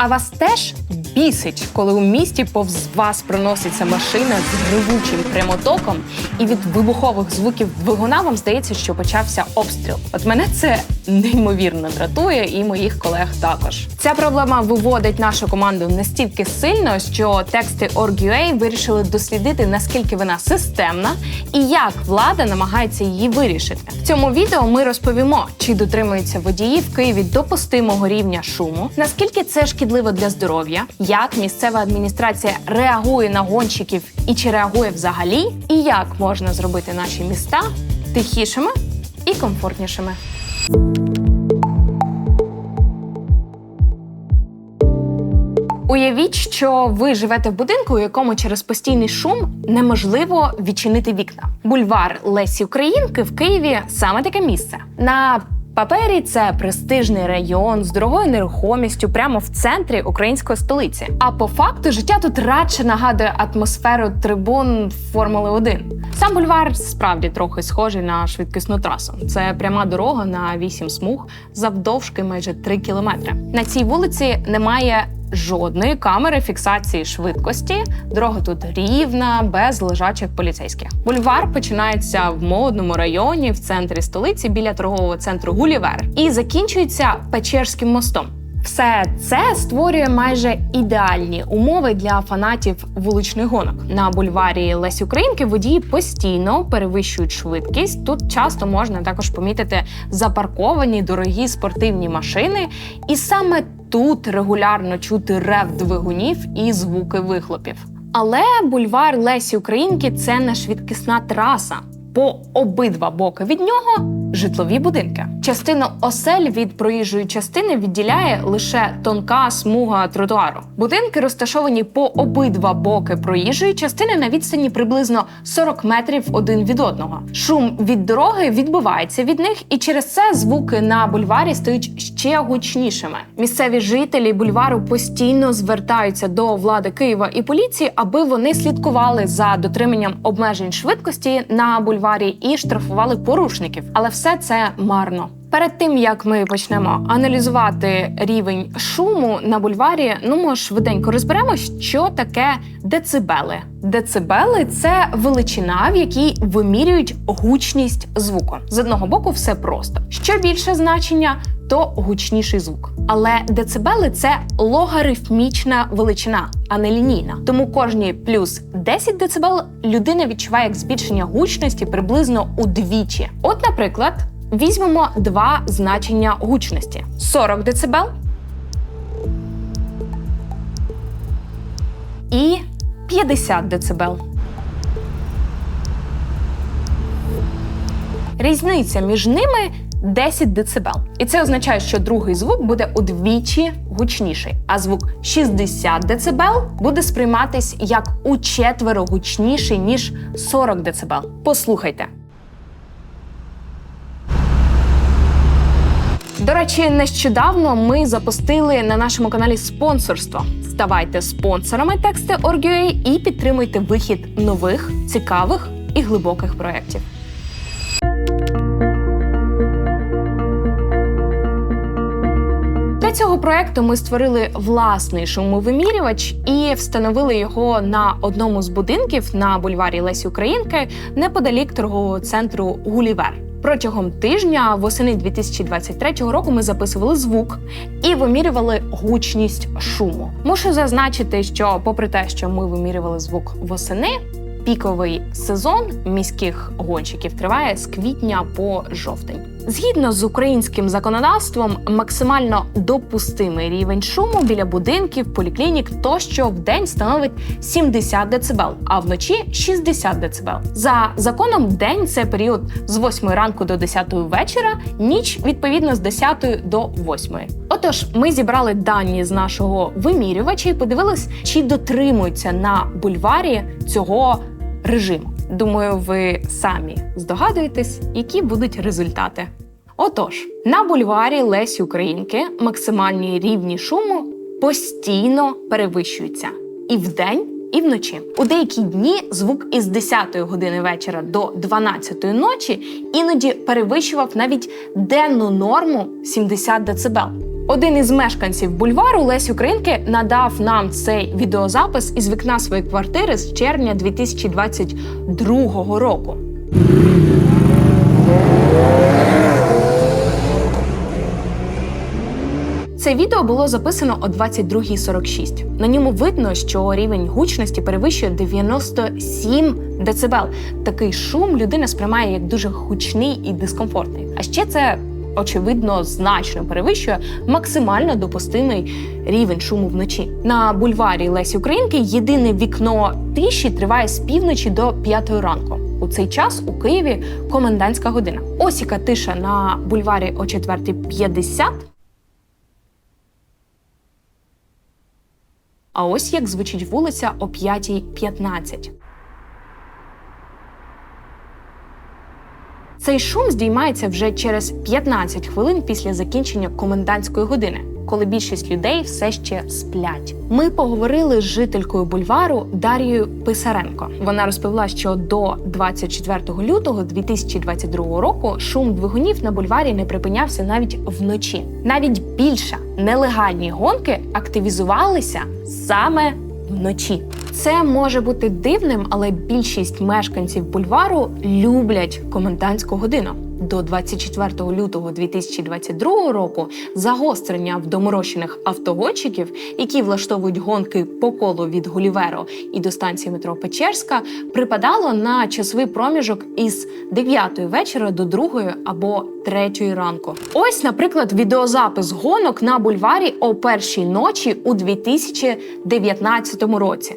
А вас теж бісить, коли у місті повз вас проноситься машина з гривучим прямотоком, і від вибухових звуків двигуна вам здається, що почався обстріл. От мене це неймовірно дратує, і моїх колег також. Ця проблема виводить нашу команду настільки сильно, що тексти Org.ua вирішили дослідити, наскільки вона системна і як влада намагається її вирішити. В цьому відео ми розповімо, чи дотримуються водії в Києві допустимого рівня шуму, наскільки це шкідливо для здоров'я, як місцева адміністрація реагує на гонщиків і чи реагує взагалі, і як можна зробити наші міста тихішими і комфортнішими. Уявіть, що ви живете в будинку, у якому через постійний шум неможливо відчинити вікна. Бульвар Лесі Українки в Києві саме таке місце. На папері це престижний район з дорогою нерухомістю прямо в центрі української столиці. А по факту життя тут радше нагадує атмосферу трибун Формули 1. Сам бульвар справді трохи схожий на швидкісну трасу. Це пряма дорога на 8 смуг завдовжки майже 3 кілометри. На цій вулиці немає жодної камери фіксації швидкості. Дорога тут рівна, без лежачих поліцейських. Бульвар починається в модному районі в центрі столиці біля торгового центру Гулівер і закінчується Печерським мостом. Все це створює майже ідеальні умови для фанатів вуличних гонок. На бульварі Лесі Українки водії постійно перевищують швидкість. Тут часто можна також помітити запарковані дорогі спортивні машини, і саме тут регулярно чути рев двигунів і звуки вихлопів. Але бульвар Лесі Українки це не швидкісна траса. По обидва боки від нього житлові будинки. Частину осель від проїжджої частини відділяє лише тонка смуга тротуару. Будинки розташовані по обидва боки проїжджої частини на відстані приблизно 40 метрів один від одного. Шум від дороги відбивається від них, і через це звуки на бульварі стають ще гучнішими. Місцеві жителі бульвару постійно звертаються до влади Києва і поліції, аби вони слідкували за дотриманням обмежень швидкості на бульварі і штрафували порушників. Але все це марно. Перед тим як ми почнемо аналізувати рівень шуму на бульварі, ну ми швиденько розберемо, що таке децибели. Децибели це величина, в якій вимірюють гучність звуку. З одного боку, все просто. Що більше значення, то гучніший звук. Але децибели це логарифмічна величина, а не лінійна. Тому кожні плюс 10 децибел людина відчуває як збільшення гучності приблизно удвічі. От, наприклад. Візьмемо два значення гучності: 40 дБ і 50 дБ. Різниця між ними 10 дБ. І це означає, що другий звук буде удвічі гучніший, а звук 60 дБ буде сприйматись як учетверо гучніший, ніж 40 дБ. Послухайте. До речі, нещодавно ми запустили на нашому каналі спонсорство. Ставайте спонсорами тексти Org.ua і підтримуйте вихід нових, цікавих і глибоких проєктів. Для цього проекту ми створили власний шумовимірювач і встановили його на одному з будинків на бульварі Лесі Українки неподалік торгового центру Гулівер. Протягом тижня восени 2023 року ми записували звук і вимірювали гучність шуму. Мушу зазначити, що, попри те, що ми вимірювали звук восени, піковий сезон міських гонщиків триває з квітня по жовтень. Згідно з українським законодавством, максимально допустимий рівень шуму біля будинків, поліклінік тощо в день становить 70 дБ, а вночі 60 дБ. За законом, день це період з 8 ранку до 10 вечора, ніч відповідно з 10 до 8. Отож, ми зібрали дані з нашого вимірювача і подивились, чи дотримуються на бульварі цього режиму. Думаю, ви самі здогадуєтесь, які будуть результати. Отож, на бульварі Лесі Українки максимальні рівні шуму постійно перевищуються і вдень, і вночі. У деякі дні звук із 10 години вечора до 12 ночі іноді перевищував навіть денну норму 70 дБ. Один із мешканців бульвару Лесі Українки надав нам цей відеозапис із вікна своєї квартири з червня 2022 року. Це відео було записано о 22.46. На ньому видно, що рівень гучності перевищує 97 дБ. Такий шум людина сприймає як дуже гучний і дискомфортний. А ще це очевидно значно перевищує максимально допустимий рівень шуму вночі. На бульварі Лесі Українки єдине вікно тиші триває з півночі до п'ятої ранку. У цей час у Києві комендантська година. Ось яка тиша на бульварі о 4.50. А ось як звучить вулиця о 5.15. Цей шум здіймається вже через 15 хвилин після закінчення комендантської години, коли більшість людей все ще сплять. Ми поговорили з жителькою бульвару Дарією Писаренко. Вона розповіла, що до 24 лютого 2022 року шум двигунів на бульварі не припинявся навіть вночі. Навіть більше нелегальні гонки активізувалися саме вночі. Це може бути дивним, але більшість мешканців бульвару люблять комендантську годину. До 24 лютого 2022 року загострення в доморощених автогонщиків, які влаштовують гонки по колу від Гуліверо і до станції метро Печерська, припадало на часовий проміжок із 9 вечора до 2 або 3 ранку. Ось, наприклад, відеозапис гонок на бульварі о першій ночі у 2019 році.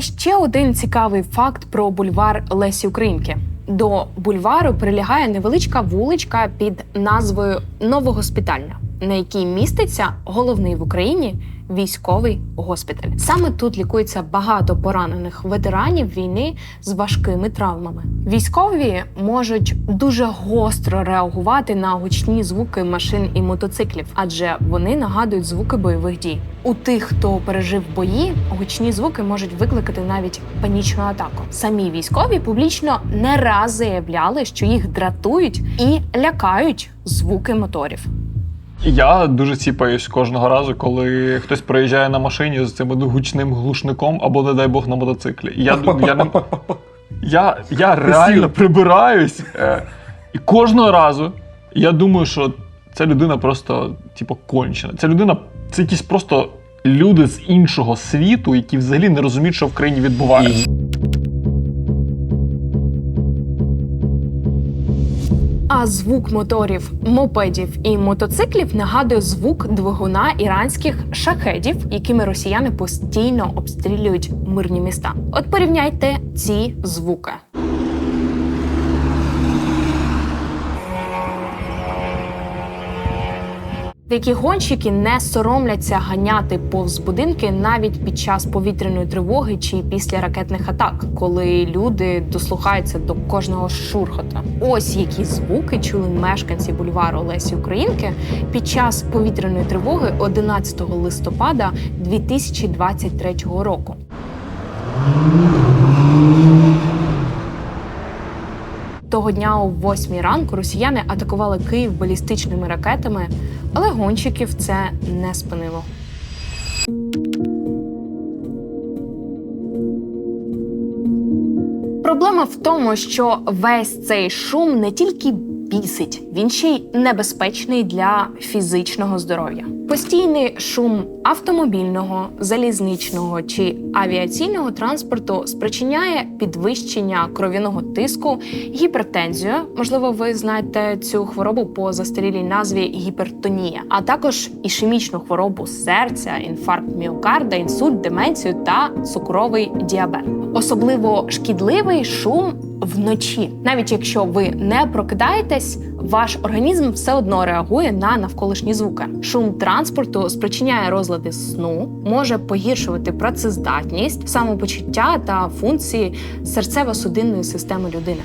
Ще один цікавий факт про бульвар Лесі Українки. До бульвару прилягає невеличка вуличка під назвою Новогоспітальна, на якій міститься головний в Україні військовий госпіталь. Саме тут лікується багато поранених ветеранів війни з важкими травмами. Військові можуть дуже гостро реагувати на гучні звуки машин і мотоциклів, адже вони нагадують звуки бойових дій. У тих, хто пережив бої, гучні звуки можуть викликати навіть панічну атаку. Самі військові публічно не раз заявляли, що їх дратують і лякають звуки моторів. Я дуже ціпаюсь кожного разу, коли хтось проїжджає на машині з цим гучним глушником або, не дай Бог, на мотоциклі. Я, я, не, я, я реально прибираюсь. Е, і кожного разу я думаю, що ця людина просто, типу, кончена. Ця людина це якісь просто люди з іншого світу, які взагалі не розуміють, що в країні відбувається. А звук моторів, мопедів і мотоциклів нагадує звук двигуна іранських шахедів, якими росіяни постійно обстрілюють мирні міста. От порівняйте ці звуки. Деякі гонщики не соромляться ганяти повз будинки навіть під час повітряної тривоги чи після ракетних атак, коли люди дослухаються до кожного шурхота. Ось які звуки чули мешканці бульвару Лесі Українки під час повітряної тривоги 11 листопада 2023 року. Того дня о 8 ранку росіяни атакували Київ балістичними ракетами, але гонщиків це не спинило. Проблема в тому, що весь цей шум не тільки бісить, він ще й небезпечний для фізичного здоров'я. Постійний шум автомобільного, залізничного чи авіаційного транспорту спричиняє підвищення кров'яного тиску, гіпертензію. Можливо, ви знаєте цю хворобу по застарілій назві гіпертонія, а також ішемічну хворобу серця, інфаркт міокарда, інсульт, деменцію та цукровий діабет. Особливо шкідливий шум вночі. Навіть якщо ви не прокидаєтесь, ваш організм все одно реагує на навколишні звуки. Шум транспорту спричиняє розлади сну, може погіршувати працездатність, самопочуття та функції серцево-судинної системи людини.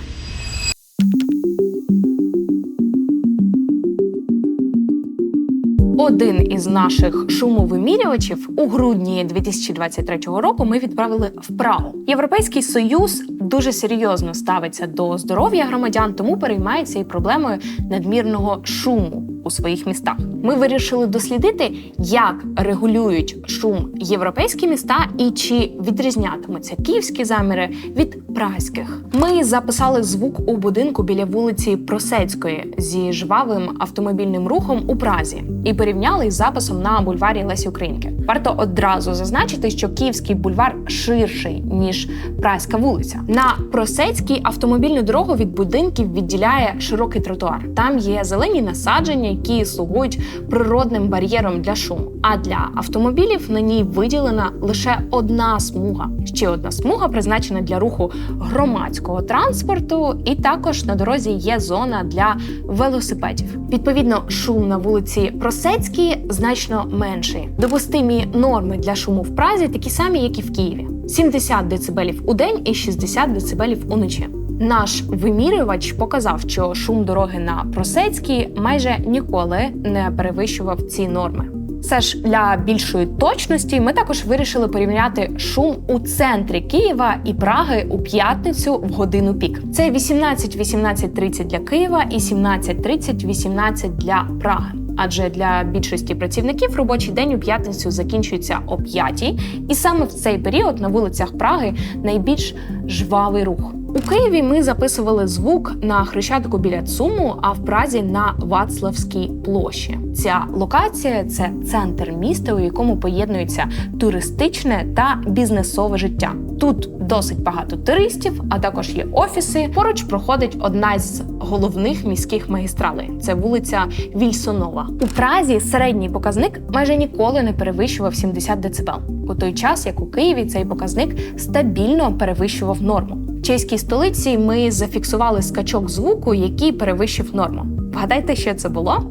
Один із наших шумовимірювачів у грудні 2023 року ми відправили в Прагу. Європейський союз дуже серйозно ставиться до здоров'я громадян, тому переймається і проблемою надмірного шуму у своїх містах. Ми вирішили дослідити, як регулюють шум європейські міста і чи відрізнятимуться київські заміри від празьких. Ми записали звук у будинку біля вулиці Просецької зі жвавим автомобільним рухом у Празі і порівняли із записом на бульварі Лесі Українки. Варто одразу зазначити, що київський бульвар ширший ніж Празька вулиця. На Просецькій автомобільну дорогу від будинків відділяє широкий тротуар. Там є зелені насадження, які слугують природним бар'єром для шуму. А для автомобілів на ній виділена лише одна смуга. Ще одна смуга призначена для руху громадського транспорту, і також на дорозі є зона для велосипедів. Відповідно, шум на вулиці Просецькій значно менший. Допустимі норми для шуму в Празі такі самі, як і в Києві: 70 дБ у день і 60 дБ уночі. Наш вимірювач показав, що шум дороги на Просецькій майже ніколи не перевищував ці норми. Все ж для більшої точності ми також вирішили порівняти шум у центрі Києва і Праги у п'ятницю в годину пік. Це 18-18.30 для Києва і 17.30-18 для Праги. Адже для більшості працівників робочий день у п'ятницю закінчується о 5 і саме в цей період на вулицях Праги найбільш жвавий рух. У Києві ми записували звук на хрещатику біля ЦУМу, а в Празі на Вацлавській площі. Ця локація це центр міста, у якому поєднується туристичне та бізнесове життя. Тут досить багато туристів, а також є офіси. Поруч проходить одна з головних міських магістралей. Це вулиця Вільсонова. У Празі середній показник майже ніколи не перевищував 70 дБ. У той час, як у Києві, цей показник стабільно перевищував норму. Чеській столиці ми зафіксували скачок звуку, який перевищив норму. Вгадайте, що це було?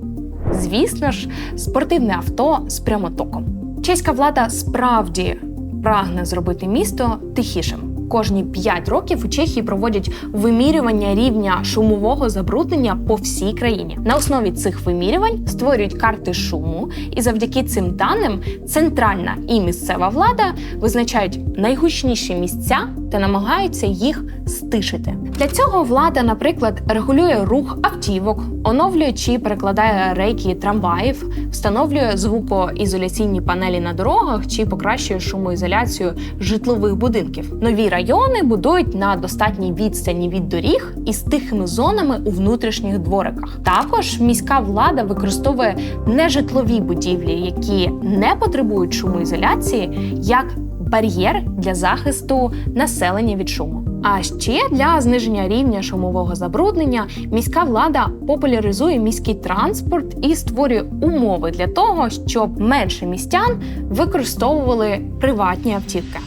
Звісно ж, спортивне авто з прямотоком. Чеська влада справді прагне зробити місто тихішим. Кожні 5 років у Чехії проводять вимірювання рівня шумового забруднення по всій країні. На основі цих вимірювань створюють карти шуму, і завдяки цим даним центральна і місцева влада визначають найгучніші місця та намагаються їх стишити. Для цього влада, наприклад, регулює рух автівок, оновлює чи перекладає рейки трамваїв, встановлює звукоізоляційні панелі на дорогах чи покращує шумоізоляцію житлових будинків. Нові райони будують на достатній відстані від доріг і з тихими зонами у внутрішніх двориках. Також міська влада використовує нежитлові будівлі, які не потребують шумоізоляції, як бар'єр для захисту населення від шуму. А ще для зниження рівня шумового забруднення міська влада популяризує міський транспорт і створює умови для того, щоб менше містян використовували приватні автівки.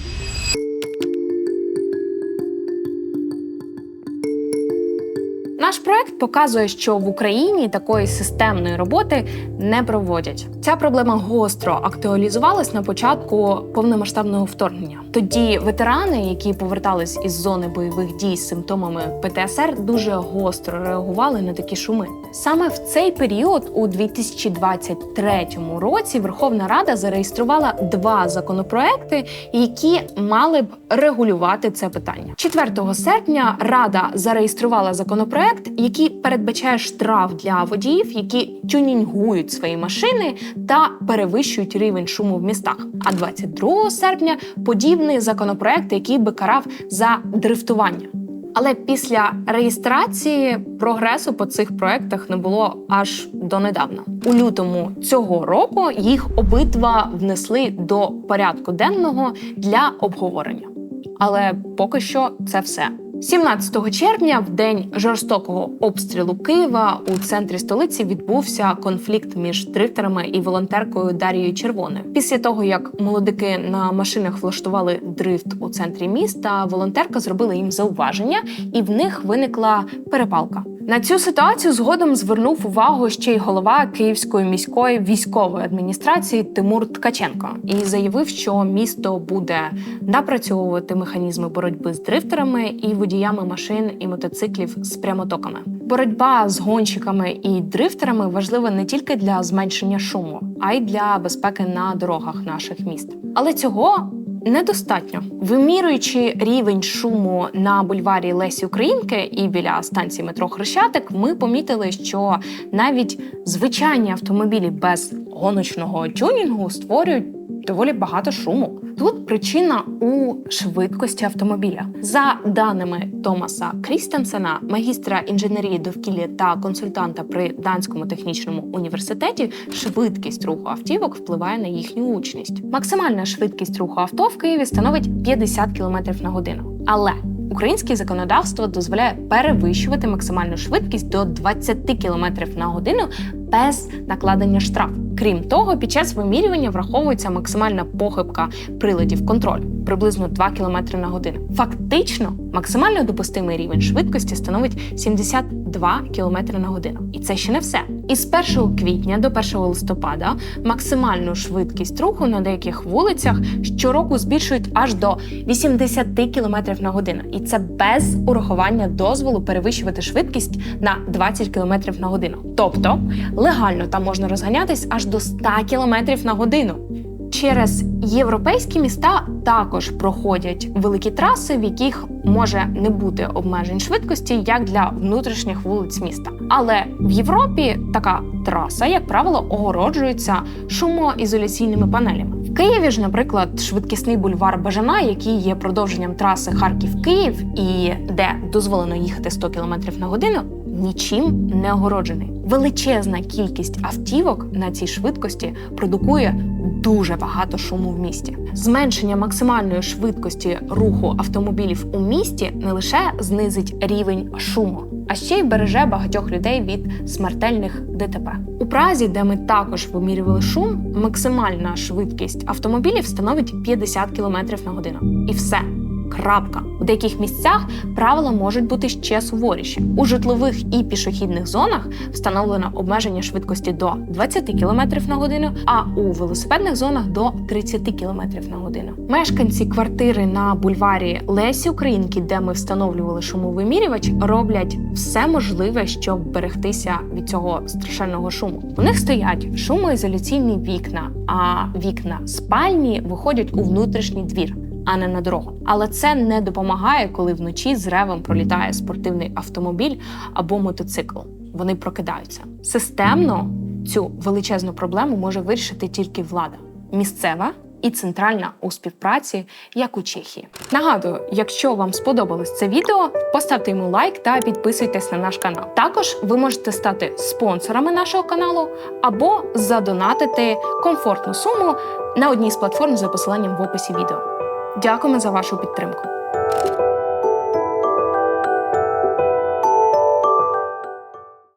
Наш проект показує, що в Україні такої системної роботи не проводять. Ця проблема гостро актуалізувалась на початку повномасштабного вторгнення. Тоді ветерани, які повертались із зони бойових дій з симптомами ПТСР, дуже гостро реагували на такі шуми. Саме в цей період, у 2023 році, Верховна Рада зареєструвала два законопроекти, які мали б регулювати це питання. 4 серпня Рада зареєструвала законопроект, який передбачає штраф для водіїв, які тюнінгують свої машини та перевищують рівень шуму в містах. А 22 серпня подібний законопроект, який би карав за дрифтування. Але після реєстрації прогресу по цих проектах не було аж донедавна. У лютому цього року їх обидва внесли до порядку денного для обговорення. Але поки що це все. 17 червня, в день жорстокого обстрілу Києва, у центрі столиці відбувся конфлікт між дрифтерами і волонтеркою Дарією Червоною. Після того, як молодики на машинах влаштували дрифт у центрі міста, волонтерка зробила їм зауваження, і в них виникла перепалка. На цю ситуацію згодом звернув увагу ще й голова Київської міської військової адміністрації Тимур Ткаченко і заявив, що місто буде напрацьовувати механізми боротьби з дрифтерами і водіями машин і мотоциклів з прямотоками. Боротьба з гонщиками і дрифтерами важлива не тільки для зменшення шуму, а й для безпеки на дорогах наших міст. Але цього недостатньо. Вимірюючи рівень шуму на бульварі Лесі Українки і біля станції метро Хрещатик, ми помітили, що навіть звичайні автомобілі без гоночного тюнінгу створюють доволі багато шуму. Тут причина у швидкості автомобіля. За даними Томаса Крістенсена, магістра інженерії довкілля та консультанта при Данському технічному університеті, швидкість руху автівок впливає на їхню учність. Максимальна швидкість руху авто в Києві становить 50 км на годину. Але Українське законодавство дозволяє перевищувати максимальну швидкість до 20 км на годину без накладення штрафу. Крім того, під час вимірювання враховується максимальна похибка приладів контролю приблизно 2 км на годину. Фактично, максимально допустимий рівень швидкості становить 72 км на годину. І це ще не все. Із 1 квітня до 1 листопада максимальну швидкість руху на деяких вулицях щороку збільшують аж до 80 км на годину. І це без урахування дозволу перевищувати швидкість на 20 км на годину. Тобто легально там можна розганятись аж до 100 км на годину. Через європейські міста також проходять великі траси, в яких може не бути обмежень швидкості, як для внутрішніх вулиць міста. Але в Європі така траса, як правило, огороджується шумоізоляційними панелями. В Києві ж, наприклад, швидкісний бульвар Бажана, який є продовженням траси Харків-Київ, і де дозволено їхати 100 км на годину, нічим не огороджений. Величезна кількість автівок на цій швидкості продукує дуже багато шуму в місті. Зменшення максимальної швидкості руху автомобілів у місті не лише знизить рівень шуму, а ще й береже багатьох людей від смертельних ДТП. У Празі, де ми також вимірювали шум, максимальна швидкість автомобілів становить 50 км на годину. І все. Крапка. У деяких місцях правила можуть бути ще суворіші. У житлових і пішохідних зонах встановлено обмеження швидкості до 20 км на годину, а у велосипедних зонах до 30 км на годину. Мешканці квартири на бульварі Лесі Українки, де ми встановлювали шумовимірювач, роблять все можливе, щоб берегтися від цього страшенного шуму. У них стоять шумоізоляційні вікна, а вікна спальні виходять у внутрішній двір а не на дорогу. Але це не допомагає, коли вночі з ревом пролітає спортивний автомобіль або мотоцикл. Вони прокидаються. Системно цю величезну проблему може вирішити тільки влада місцева. І центральна у співпраці, як у Чехії. Нагадую, якщо вам сподобалось це відео, поставте йому лайк та підписуйтесь на наш канал. Також ви можете стати спонсорами нашого каналу або задонатити комфортну суму на одній з платформ за посиланням в описі відео. Дякуємо за вашу підтримку.